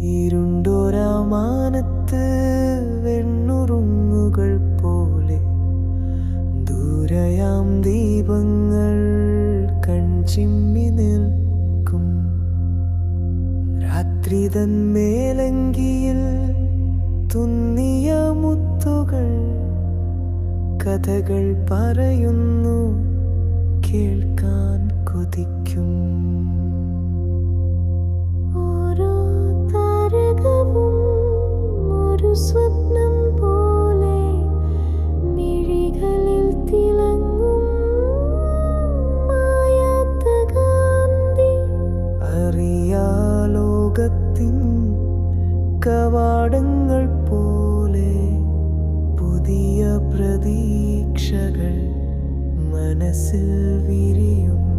ഇരുണ്ടോരാമാനത്ത് വെണ്ണുറുങ്ങുകൾ പോലെ ദൂരയാം ദീപങ്ങൾ കൺചിമ്മി നിൽക്കും. രാത്രി തന്മേലങ്കിയിൽ തുന്നിയ മുത്തുകൾ കഥകൾ പറയുന്നു കേൾക്കാൻ കൊതിക്കും. മനസ്സിൽ വിരിയും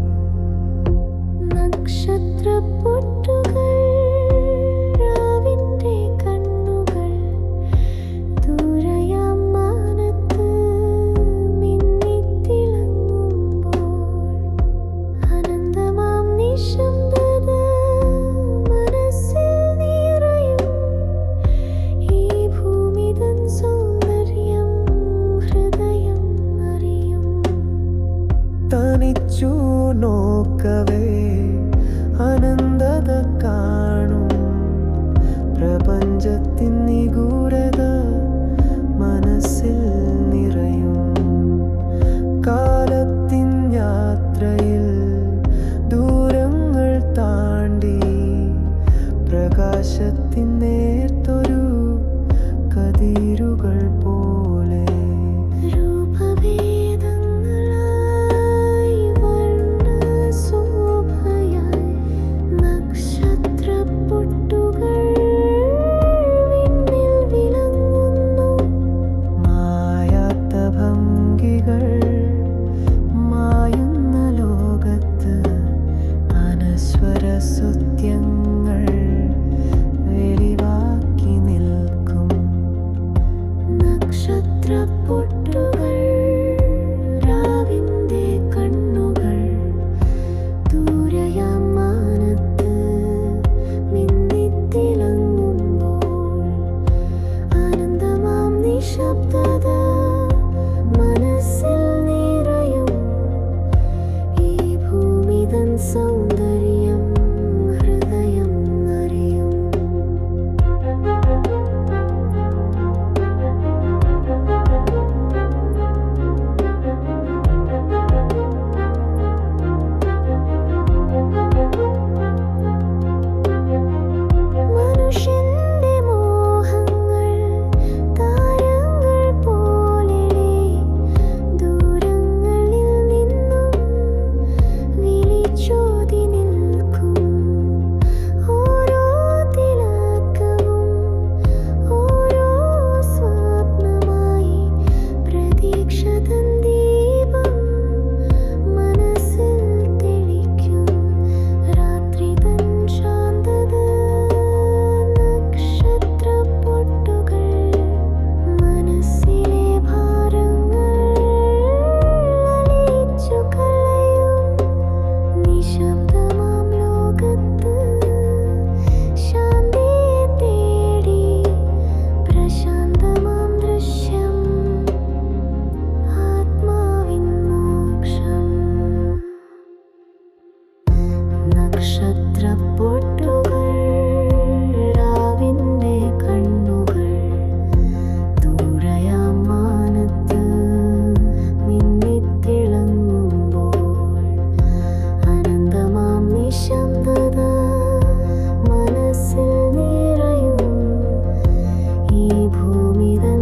ക്ഷണിച്ചു നോക്കവേ അനന്തത കാണും. പ്രപഞ്ചത്തിൻ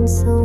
so